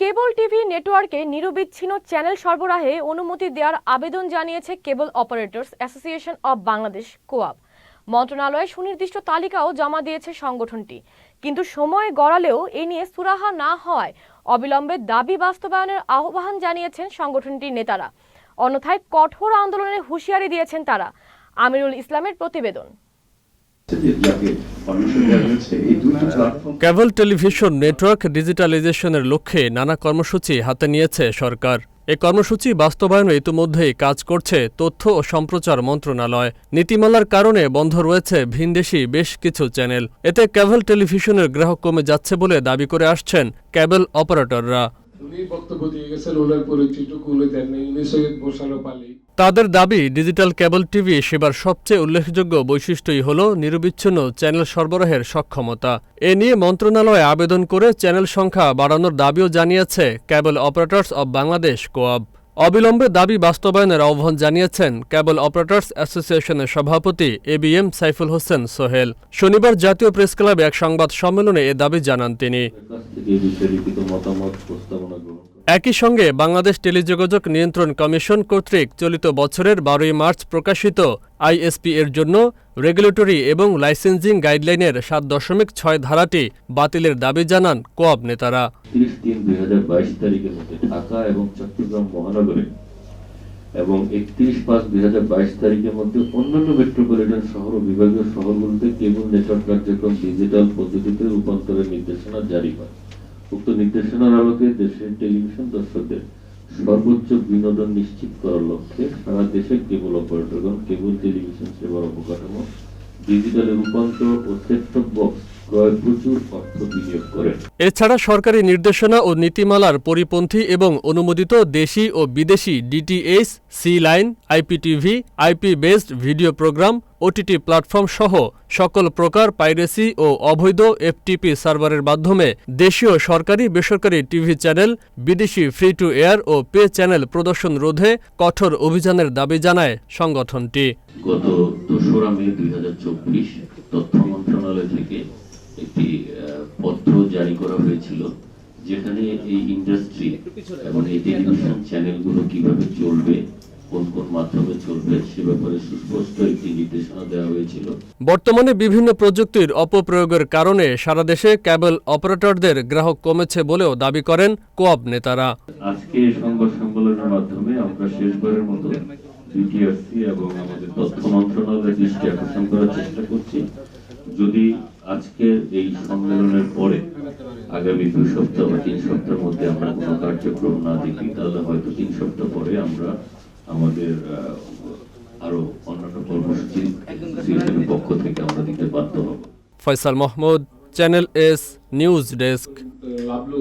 Cable TV নেটওয়ার্কে নিরবিচ্ছিন্ন channel সরবরাহে অনুমতি দেওয়ার আবেদন জানিয়েছে cable operators association of Bangladesh, COAB. মন্ত্রণালয়ে সুনির্দিষ্ট তালিকাও জমা দিয়েছে সংগঠনটি। কিন্তু সময় গড়ালেও এ নিয়ে সুরাহা না হওয়ায় অবিলম্বে দাবি বাস্তবায়নের আহ্বান জানিয়েছেন সংগঠনটির নেতারা। অন্যথায় কঠোর আন্দোলনের হুঁশিয়ারি দিয়েছেন তারা। আমিরুল ইসলামের প্রতিবেদন। কেবল টেলিভিশন নেটওয়ার্ক ডিজিটালাইজেশনের লক্ষ্যে নানা কর্মসূচি হাতে নিয়েছে সরকার। এ কর্মসূচি বাস্তবায়নে ইতিমধ্যেই কাজ করছে তথ্য ও সম্প্রচার মন্ত্রণালয়। নীতিমালার কারণে বন্ধ রয়েছে ভিনদেশি বেশ কিছু চ্যানেল। এতে কেবল টেলিভিশনের গ্রাহক কমে যাচ্ছে বলে দাবি করে আসছেন কেবল অপারেটররা। তাদের দাবি, ডিজিটাল কেবল টিভি সেবার সবচেয়ে উল্লেখযোগ্য বৈশিষ্ট্যই হল নিরবিচ্ছিন্ন চ্যানেল সরবরাহের সক্ষমতা। এ নিয়ে মন্ত্রণালয়ে আবেদন করে চ্যানেল সংখ্যা বাড়ানোর দাবিও জানিয়েছে cable operators of Bangladesh COAB. অবিলম্বে দাবি বাস্তবায়নের আহ্বান জানিয়েছেন কেবল অপারেটরস অ্যাসোসিয়েশনের সভাপতি A B M Saiful Hossain Sohel. শনিবার জাতীয় প্রেস ক্লাবে এক সংবাদ সম্মেলনে এ দাবি জানান তিনি। একই সঙ্গে বাংলাদেশ টেলিযোগাযোগ নিয়ন্ত্রণ কমিশন কর্তৃক চলিত বছরের বারোই মার্চ প্রকাশিত আইএসপি এর জন্য রেগুলেটরি এবং লাইসেন্সিং গাইডলাইনের সাত দশমিক ছয় ধারাটি বাতিলের দাবি জানান কোয়াব নেতারা। তিরিশ তিন দুই হাজার বাইশ তারিখের মধ্যে ঢাকা এবং চট্টগ্রাম মহানগরে এবং একত্রিশ পাঁচ দুই হাজার বাইশ তারিখের মধ্যে অন্যান্য মেট্রোপলিটন শহর ও বিভাগীয় শহরগুলোতে কেবল নেটওয়ার্ক কার্যক্রম ডিজিটাল পদ্ধতিতে রূপান্তরের নির্দেশনা জারি হয়। উক্ত নির্দেশনার আলোকে দেশের টেলিভিশন দর্শকদের সর্বোচ্চ বিনোদন নিশ্চিত করার লক্ষ্যে সারা দেশে কেবল অপারেটরগণ, কেবল টেলিভিশন সেবার অবকাঠামো, ডিজিটালে রূপান্তর ও সেট বক্স ক্রয় প্রচুর অর্থ বিনিয়োগ করেন এছাড়া সরকারি নির্দেশনা ও নীতিমালার পরিপন্থী এবং অনুমোদিত দেশি ও বিদেশি ডিটিএইচ সি line IPTV IP based video program OTT platform সহ সকল প্রকার পাইরেসি ও অবৈধ এফটিপি সার্ভারের মাধ্যমে দেশীয় সরকারি বেসরকারি টিভি চ্যানেল বিদেশি ফ্রি টু এয়ার ও পে চ্যানেল প্রদর্শন রোধে কঠোর অভিযানের দাবি জানায় সংগঠনটি। গত দোসরা মে দুই যেখানে এই ইন্ডাস্ট্রি এবং এই টেলিভিশন চ্যানেলগুলো কীভাবে চলবে বর্তমানে বিভিন্ন প্রযুক্তির অপপ্রয়োগের কারণে সারা দেশে কেবল অপারেটরদের গ্রাহক কমেছে বলেও দাবি করেন কোয়াব নেতারা। আজকে সংবাদ সম্মেলনের মাধ্যমে আমরা শেষবারের মতো বিটিআরসি এবং আমাদের তথ্য মন্ত্রণালয়ের দৃষ্টি আকর্ষণ করার চেষ্টা করছি। যদি আজকের এই সম্মেলনের পরে আগামী দুই সপ্তাহ বা তিন সপ্তাহের মধ্যে আমরা কোনো কার্যক্রম না দেখি তাহলে হয়তো তিন সপ্তাহ পরে আমরা আমাদের আরও অন্যান্য কর্মসূচি পক্ষ থেকে আমরা দিতে বাধ্য হব। Faisal Mahmud channel S news desk. Lavlu.